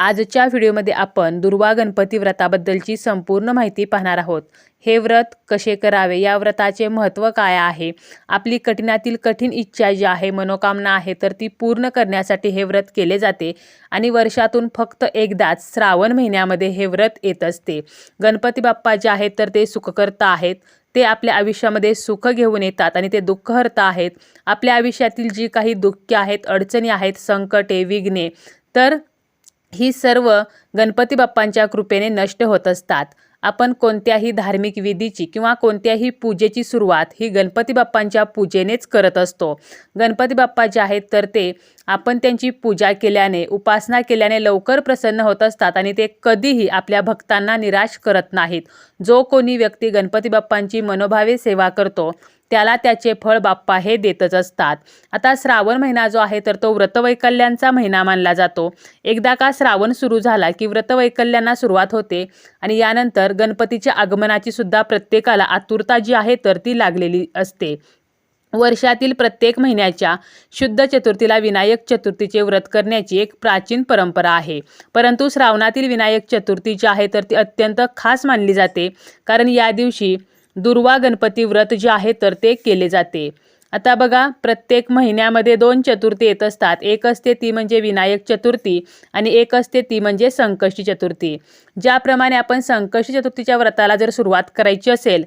आजच्या व्हिडिओमध्ये आपण दुर्वा गणपती व्रताबद्दलची संपूर्ण माहिती पाहणार आहोत. हे व्रत कसे करावे? या व्रताचे महत्त्व काय आहे? आपली कठीणातील कठीण इच्छा जी आहे मनोकामना आहे तर ती पूर्ण करण्यासाठी हे व्रत केले जाते. आणि वर्षातून फक्त एकदाच श्रावण महिन्यामध्ये हे व्रत येत असते. गणपती बाप्पा जे आहेत तर ते सुखकर्ता आहेत. ते आपल्या आयुष्यामध्ये सुख घेऊन येतात आणि ते दुःख हरता आहेत. आपल्या आयुष्यातील जी काही दुःखे आहेत अडचणी आहेत संकटे विघ्ने तर ही सर्व गणपती बाप्पांच्या कृपेने नष्ट होत असतात. आपण कोणत्याही धार्मिक विधीची किंवा कोणत्याही पूजेची सुरुवात ही गणपती बाप्पांच्या पूजेनेच करत असतो. गणपती बाप्पा जे आहेत तर ते आपण त्यांची पूजा केल्याने उपासना केल्याने लवकर प्रसन्न होत असतात आणि ते कधीही आपल्या भक्तांना निराश करत नाहीत. जो कोणी व्यक्ती गणपती बाप्पांची मनोभावे सेवा करतो त्याला त्याचे फळ बाप्पा हे देतच असतात. आता श्रावण महिना जो आहे तर तो व्रतवैकल्यांचा महिना मानला जातो. एकदा का श्रावण सुरू झाला की व्रतवैकल्यांना सुरुवात होते आणि यानंतर गणपतीच्या आगमनाची सुद्धा प्रत्येकाला आतुरता जी आहे तर ती लागलेली असते. वर्षातील प्रत्येक महिन्याच्या शुद्ध चतुर्थीला विनायक चतुर्थीचे व्रत करण्याची एक प्राचीन परंपरा आहे. परंतु श्रावणातील विनायक चतुर्थी जी आहे तर ती अत्यंत खास मानली जाते. कारण या दिवशी दुर्वा गणपती व्रत जे आहे तर ते केले जाते. आता बघा प्रत्येक महिन्यामध्ये दोन चतुर्थी येत असतात. एक असते ती म्हणजे विनायक चतुर्थी आणि एक असते ती म्हणजे संकष्टी चतुर्थी. ज्याप्रमाणे आपण संकष्टी चतुर्थीच्या व्रताला जर सुरुवात करायची असेल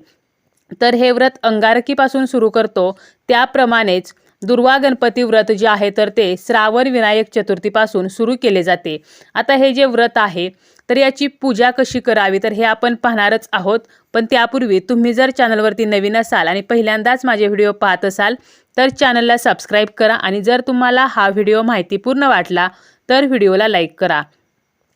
तर हे व्रत अंगारकीपासून सुरू करतो. त्याप्रमाणेच दुर्वा गणपती व्रत जे आहे तर ते श्रावण विनायक चतुर्थीपासून सुरू केले जाते. आता हे जे व्रत आहे तर याची पूजा कशी करावी? तर हे आपण पाहणारच आहोत. पण त्यापूर्वी तुम्ही जर चॅनलवरती नवीन असाल आणि पहिल्यांदाच माझे व्हिडिओ पाहत असाल तर चॅनलला सबस्क्राईब करा आणि जर तुम्हाला हा व्हिडिओ माहितीपूर्ण वाटला तर व्हिडिओला लाईक करा.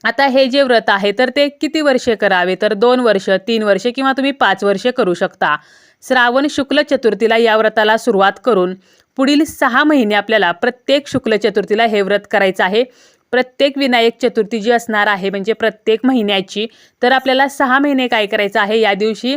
आता हे जे व्रत आहे तर ते किती वर्षे करावे? तर दोन वर्ष तीन वर्षे किंवा तुम्ही पाच वर्षे करू शकता. श्रावण शुक्ल चतुर्थीला या व्रताला सुरुवात करून पुढील सहा महिने आपल्याला प्रत्येक शुक्ल चतुर्थीला हे व्रत करायचं आहे. प्रत्येक विनायक चतुर्थी जी असणार आहे म्हणजे प्रत्येक महिन्याची तर आपल्याला सहा महिने काय करायचं आहे? या दिवशी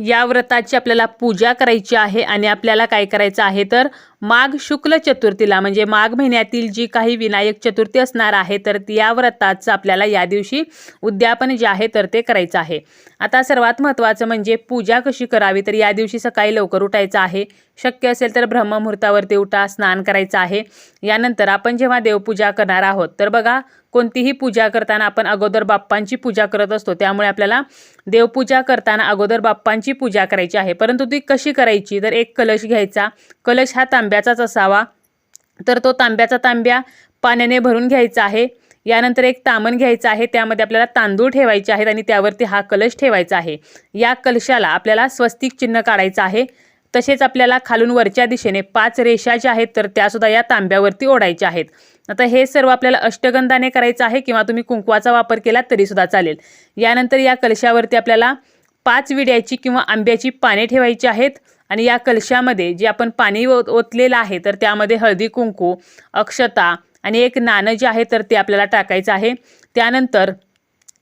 या व्रताची आपल्याला पूजा करायची आहे आणि आपल्याला काय करायचं आहे तर माघ शुक्ल चतुर्थीला म्हणजे माघ महिन्यातील जी काही विनायक चतुर्थी असणार आहे तर या व्रताचं आपल्याला या दिवशी उद्यापन जे आहे तर ते करायचं आहे. आता सर्वात महत्त्वाचं म्हणजे पूजा कशी करावी तर या दिवशी सकाळी लवकर उठायचं आहे. शक्य असेल तर ब्रह्ममुहूर्तावरती उठा स्नान करायचं आहे. यानंतर आपण जेव्हा देवपूजा करणार आहोत तर बघा कोणतीही पूजा करताना आपण अगोदर बाप्पांची पूजा करत असतो. त्यामुळे आपल्याला देवपूजा करताना अगोदर बाप्पांची पूजा करायची आहे. परंतु ती कशी करायची? तर एक कलश घ्यायचा. कलश हा तांब्याचाच असावा. तर तो तांब्याचा तांब्या पाण्याने भरून घ्यायचा आहे. यानंतर एक तामण घ्यायचं आहे. त्यामध्ये आपल्याला तांदूळ ठेवायचे आहेत आणि त्यावरती हा कलश ठेवायचा आहे. या कलशाला आपल्याला स्वस्तिक चिन्ह काढायचं आहे. तसेच आपल्याला खालून वरच्या दिशेने पाच रेषा ज्या आहेत तर त्यासुद्धा या तांब्यावरती ओढायच्या आहेत. आता हे सर्व आपल्याला अष्टगंधाने करायचं आहे किंवा तुम्ही कुंकवाचा वापर केला तरीसुद्धा चालेल. यानंतर या कलशावरती आपल्याला पाच विड्याची किंवा आंब्याची पाने ठेवायची आहेत आणि या कलशामध्ये जे आपण पाणी ओतलेलं आहे तर त्यामध्ये हळदी कुंकू अक्षता आणि एक नाणं जे आहे तर ते आपल्याला टाकायचं आहे. त्यानंतर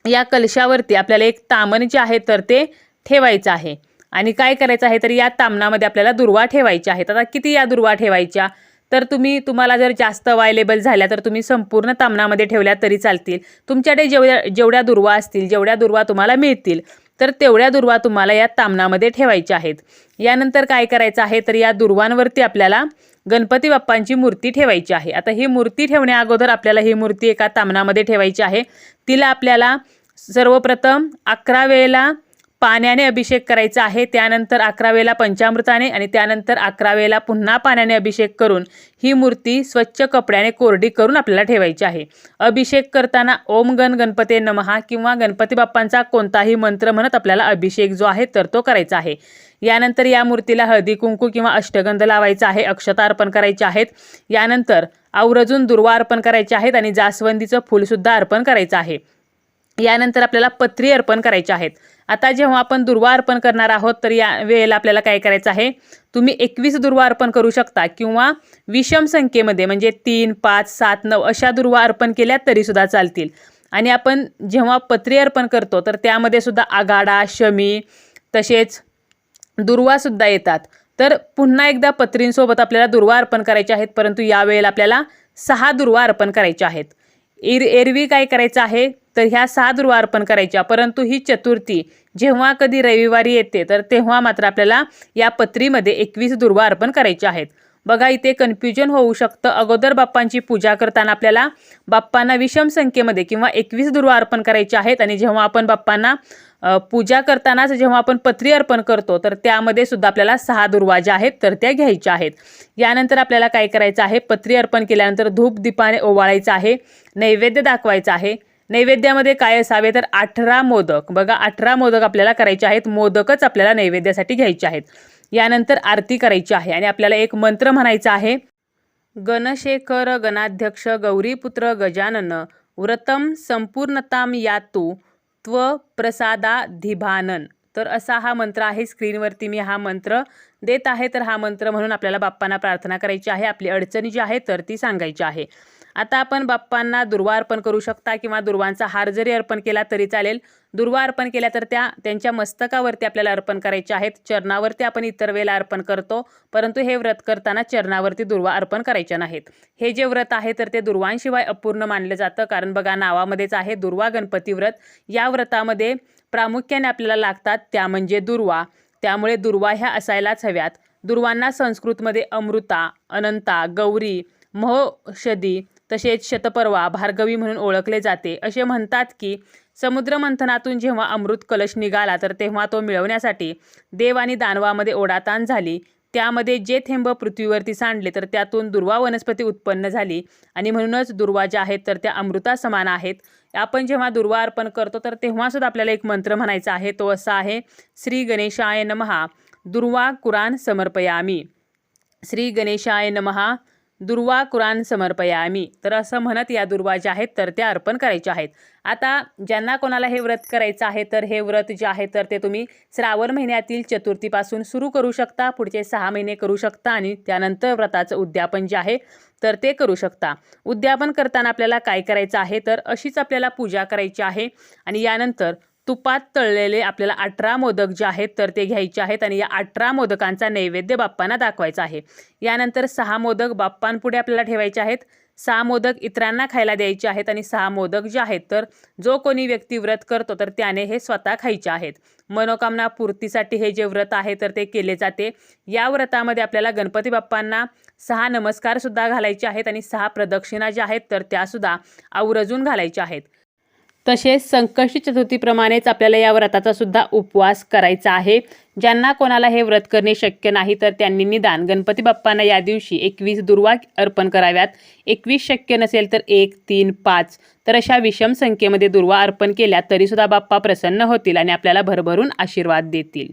या कलशावरती आपल्याला एक तामण जे आहे तर ते ठेवायचं आहे. आणि काय करायचं आहे तर या तामणामध्ये आपल्याला दुर्वा ठेवायच्या आहेत. आता किती या दुर्वा ठेवायच्या? तर तुम्ही तुम्हाला जर जास्त अवायलेबल झाल्या तर तुम्ही संपूर्ण तामणामध्ये ठेवल्या तरी चालतील. तुमच्याकडे जेवढ्या जेवढ्या दुर्वा असतील जेवढ्या दुर्वा तुम्हाला मिळतील तर तेवढ्या दुर्वा तुम्हाला या तामणामध्ये ठेवायच्या आहेत. यानंतर काय करायचं आहे तर या दुर्वांवरती आपल्याला गणपती बाप्पांची मूर्ती ठेवायची आहे. आता ही मूर्ती ठेवण्या अगोदर आपल्याला ही मूर्ती एका तामणामध्ये ठेवायची आहे. तिला आपल्याला सर्वप्रथम अकरा वेळेला पाण्याने अभिषेक करायचा आहे. त्यानंतर अकरा वेळेला पंचामृताने आणि त्यानंतर अकरा वेळेला पुन्हा पाण्याने अभिषेक करून ही मूर्ती स्वच्छ कपड्याने कोरडी करून आपल्याला ठेवायची आहे. अभिषेक करताना ओम गण गणपते नमहा किंवा गणपती बाप्पांचा कोणताही मंत्र म्हणत आपल्याला अभिषेक जो आहे तर तो करायचा आहे. यानंतर या मूर्तीला हळदी कुंकू किंवा अष्टगंध लावायचा आहे. अक्षता अर्पण करायचे आहेत. यानंतर आवरजून दुर्वा अर्पण करायचे आहेत आणि जास्वंदीचं फुलसुद्धा अर्पण करायचं आहे. यानंतर आपल्याला पत्री अर्पण करायचे आहेत. आता जेव्हा आपण दुर्वा अर्पण करणार आहोत तर या वेळेला आपल्याला काय करायचं आहे? तुम्ही एकवीस दुर्वा अर्पण करू शकता किंवा विषम संख्येमध्ये म्हणजे तीन पाच सात नऊ अशा दुर्वा अर्पण केल्या तरीसुद्धा चालतील. आणि आपण जेव्हा पत्री अर्पण करतो तर त्यामध्ये सुद्धा आगाडा शमी तसेच दुर्वासुद्धा येतात. तर पुन्हा एकदा पत्रींसोबत आपल्याला दुर्वा अर्पण करायचे आहेत परंतु यावेळेला आपल्याला सहा दुर्वा अर्पण करायच्या आहेत. एर एरवी काय करायचं आहे? तर ह्या सहा दुर्वा अर्पण करायच्या. परंतु ही चतुर्थी जेव्हा कधी रविवारी येते तर तेव्हा मात्र आपल्याला या पत्रीमध्ये एकवीस दुर्वा अर्पण करायच्या आहेत. बघा इथे कन्फ्युजन होऊ शकतं. अगोदर बाप्पांची पूजा करताना आपल्याला बाप्पांना विषम संख्येमध्ये किंवा एकवीस दुर्वा अर्पण करायचे आहेत आणि जेव्हा आपण बाप्पांना पूजा करतानाच जेव्हा आपण पत्री अर्पण करतो तर त्यामध्ये सुद्धा आपल्याला सहा दुर्वा ज्या आहेत तर त्या घ्यायच्या आहेत. यानंतर आपल्याला काय करायचं आहे? पत्री अर्पण केल्यानंतर धूप दीपाने ओवाळायचं आहे नैवेद्य दाखवायचं आहे. नैवेद्यामध्ये काय असावे? तर अठरा मोदक. बघा अठरा मोदक आपल्याला करायचे आहेत. मोदकच आपल्याला नैवेद्यासाठी घ्यायचे आहेत. यानंतर आरती करायची आहे आणि आपल्याला एक मंत्र म्हणायचा आहे. गणशेखर गणाध्यक्ष गौरीपुत्र गजानन व्रतम संपूर्णताम यातू त्व प्रसादाधिभानन तर असा हा मंत्र आहे. स्क्रीनवरती मी हा मंत्र देत आहे. तर हा मंत्र म्हणून आपल्याला बाप्पांना प्रार्थना करायची आहे. आपली अडचणी जी आहे तर ती सांगायची आहे. आता आपण बाप्पांना दुर्वा अर्पण करू शकता किंवा दुर्वांचा हार जरी अर्पण केला तरी चालेल. दुर्वा अर्पण केल्या तर त्या त्यांच्या मस्तकावरती आपल्याला अर्पण करायच्या आहेत. चरणावरती आपण इतर वेळेला अर्पण करतो परंतु हे व्रत करताना चरणावरती दुर्वा अर्पण करायच्या नाहीत. हे जे व्रत आहे तर ते दुर्वांशिवाय अपूर्ण मानलं जातं. कारण बघा नावामध्येच आहे दुर्वा गणपती व्रत. या व्रतामध्ये प्रामुख्याने आपल्याला लागतात त्या म्हणजे दुर्वा. त्यामुळे दुर्वा ह्या असायलाच हव्यात. दुर्वांना संस्कृतमध्ये अमृता अनंता गौरी महोषधी तसेच शतपर्वा भार्गवी म्हणून ओळखले जाते. असे म्हणतात की समुद्रमंथनातून जेव्हा अमृत कलश निघाला तर तेव्हा तो मिळवण्यासाठी देव आणि दानवामध्ये ओढाताण झाली. त्यामध्ये जे थेंब पृथ्वीवरती सांडले तर त्यातून दुर्वा वनस्पती उत्पन्न झाली. आणि म्हणूनच दुर्वा ज्या आहेत तर त्या अमृता समान आहेत. आपण जेव्हा दुर्वा अर्पण करतो तर तेव्हासुद्धा आपल्याला एक मंत्र म्हणायचा आहे. तो असा आहे श्री गणेशाय नमहा दुर्वा कुरान समर्पयामी. श्री गणेशाय नमहा दुर्वा कुरान समर्पयामी तर असं म्हणत या दुर्वा ज्या आहेत तर त्या अर्पण करायच्या आहेत. आता ज्यांना कोणाला हे व्रत करायचं आहे तर हे व्रत जे आहे तर ते तुम्ही श्रावण महिन्यातील चतुर्थीपासून सुरू करू शकता पुढचे सहा महिने करू शकता आणि त्यानंतर व्रताचं उद्यापन जे आहे तर ते करू शकता. उद्यापन करताना आपल्याला काय करायचं आहे तर अशीच आपल्याला पूजा करायची आहे आणि यानंतर तुपात तळलेले आपल्याला अठरा मोदक जे आहेत तर ते घ्यायचे आहेत आणि या अठरा मोदकांचा नैवेद्य बाप्पांना दाखवायचा आहे. यानंतर सहा मोदक बाप्पांपुढे आपल्याला ठेवायचे आहेत. सहा मोदक इतरांना खायला द्यायचे आहेत आणि सहा मोदक जे आहेत तर जो कोणी व्यक्ती व्रत करतो तर त्याने हे स्वतः खायचे आहेत. मनोकामना पूर्तीसाठी हे जे व्रत आहे तर ते केले जाते. या व्रतामध्ये आपल्याला गणपती बाप्पांना सहा नमस्कारसुद्धा घालायचे आहेत आणि सहा प्रदक्षिणा ज्या आहेत तर त्यासुद्धा आवर्जून घालायच्या आहेत. तसेच संकष्टी चतुर्थीप्रमाणेच आपल्याला या व्रताचा सुद्धा उपवास करायचा आहे. ज्यांना कोणाला हे व्रत करणे शक्य नाही तर त्यांनी निदान गणपती बाप्पांना या दिवशी एकवीस दुर्वा अर्पण कराव्यात. एकवीस शक्य नसेल तर एक तीन पाच. तर अशा विषम संख्येमध्ये दुर्वा अर्पण केल्या तरीसुद्धा बाप्पा प्रसन्न होतील आणि आपल्याला भरभरून आशीर्वाद देतील.